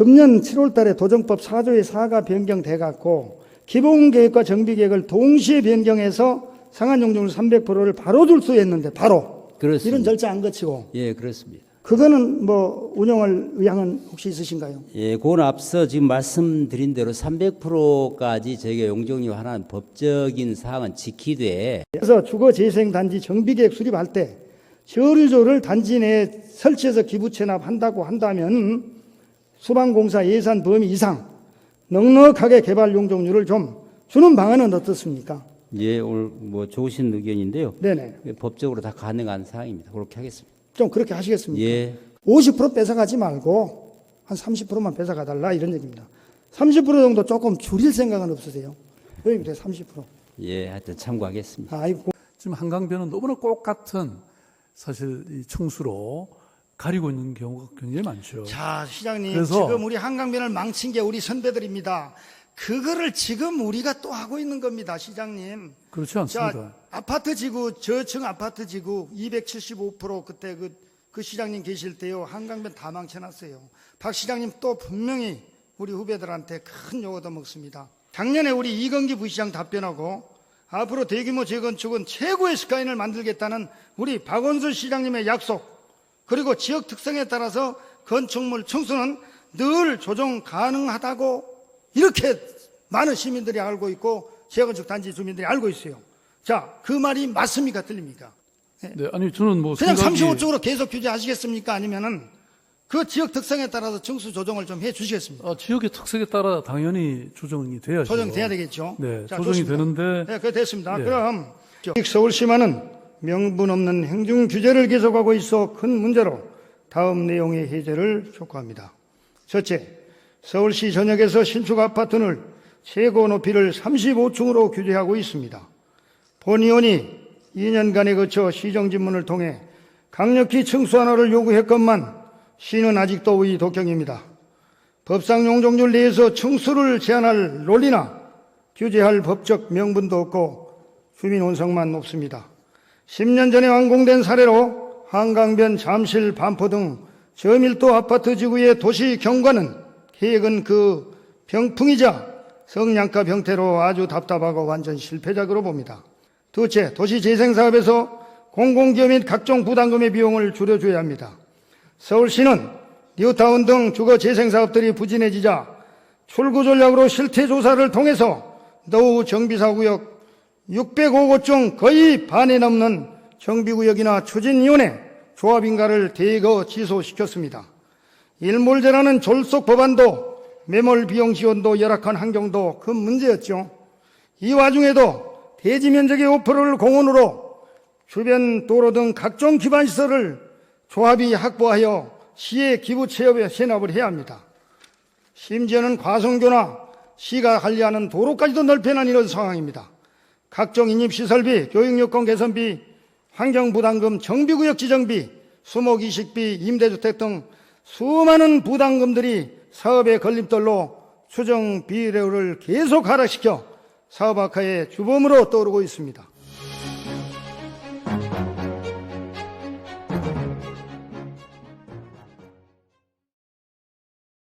금년 7월 달에 도정법 4조의 4가 변경돼 갖고 기본계획과 정비계획을 동시에 변경해서 상한용적률 300%를 바로 줄 수 있는데 바로 그렇습니다. 이런 절차 안 거치고 예, 그렇습니다. 그거는 뭐 운영할 의향은 혹시 있으신가요? 예, 그건 앞서 지금 말씀드린 대로 300%까지 저희가 용적률 하나는 법적인 사항은 지키되 그래서 주거재생단지 정비계획 수립할 때 저류조를 단지 내에 설치해서 기부 체납한다고 한다면 수방공사 예산 범위 이상 넉넉하게 개발 용적률을 좀 주는 방안은 어떻습니까? 예, 오늘 뭐 좋으신 의견인데요. 네네. 법적으로 다 가능한 사항입니다. 그렇게 하겠습니다. 좀 그렇게 하시겠습니까? 예, 50% 뺏어가지 말고 한 30%만 뺏어가 달라 이런 얘기입니다. 30% 정도 조금 줄일 생각은 없으세요? 의원님 30%. 예, 하여튼 참고하겠습니다. 아이고 지금 한강변은 너무나 똑같은 사실 이 청수로 가리고 있는 경우가 굉장히 많죠. 자, 시장님. 그래서- 지금 우리 한강변을 망친 게 우리 선배들입니다. 그거를 지금 우리가 또 하고 있는 겁니다, 시장님. 그렇지 않습니다. 자, 아파트 지구, 저층 아파트 지구 275% 그때 그, 그 시장님 계실 때요. 한강변 다 망쳐놨어요. 박 시장님 또 분명히 우리 후배들한테 큰 요거도 먹습니다. 작년에 우리 이건기 부시장 답변하고 앞으로 대규모 재건축은 최고의 스카인을 만들겠다는 우리 박원순 시장님의 약속 그리고 지역 특성에 따라서 건축물 청수는 늘 조정 가능하다고 이렇게 많은 시민들이 알고 있고 재건축 단지 주민들이 알고 있어요. 자, 그 말이 맞습니까? 틀립니까? 네, 아니 저는 뭐 그냥 생각이 35쪽으로 계속 규제하시겠습니까? 아니면은 그 지역 특성에 따라서 청수 조정을 좀 해 주시겠습니까? 어, 지역의 특색에 따라 당연히 조정이 돼야죠. 조정돼야 되겠죠. 네, 자, 조정이 좋습니다. 되는데 네, 그 됐습니다. 네. 그럼 서울시만은 명분 없는 행정 규제를 계속하고 있어 큰 문제로 다음 내용의 해제를 촉구합니다. 첫째, 서울시 전역에서 신축 아파트를 최고 높이를 35층으로 규제하고 있습니다. 본 의원이 2년간에 거쳐 시정진문을 통해 강력히 층수 하나를 요구했건만 시는 아직도 의 독경입니다. 법상 용적률 내에서 층수를 제한할 논리나 규제할 법적 명분도 없고 주민 원성만 높습니다. 10년 전에 완공된 사례로 한강변, 잠실, 반포 등 저밀도 아파트 지구의 도시 경관은 계획은 그 병풍이자 성냥가 병태로 아주 답답하고 완전 실패작으로 봅니다. 둘째, 도시 재생 사업에서 공공기업 및 각종 부담금의 비용을 줄여줘야 합니다. 서울시는 뉴타운 등 주거 재생 사업들이 부진해지자 출구 전략으로 실태 조사를 통해서 노후 정비사구역 605곳 중 거의 반에 넘는 정비구역이나 추진위원회 조합인가를 대거 취소시켰습니다. 일몰제라는 졸속 법안도 매몰 비용 지원도 열악한 환경도 큰 문제였죠. 이 와중에도 대지 면적의 5%를 공원으로 주변 도로 등 각종 기반 시설을 조합이 확보하여 시의 기부 체업에 세납을 해야 합니다. 심지어는 과성교나 시가 관리하는 도로까지도 넓혀놓은 이런 상황입니다. 각종 인입시설비, 교육요건 개선비, 환경부담금, 정비구역 지정비, 수목이식비, 임대주택 등 수많은 부담금들이 사업의 걸림돌로 추정 비례율을 계속 하락시켜 사업 악화의 주범으로 떠오르고 있습니다.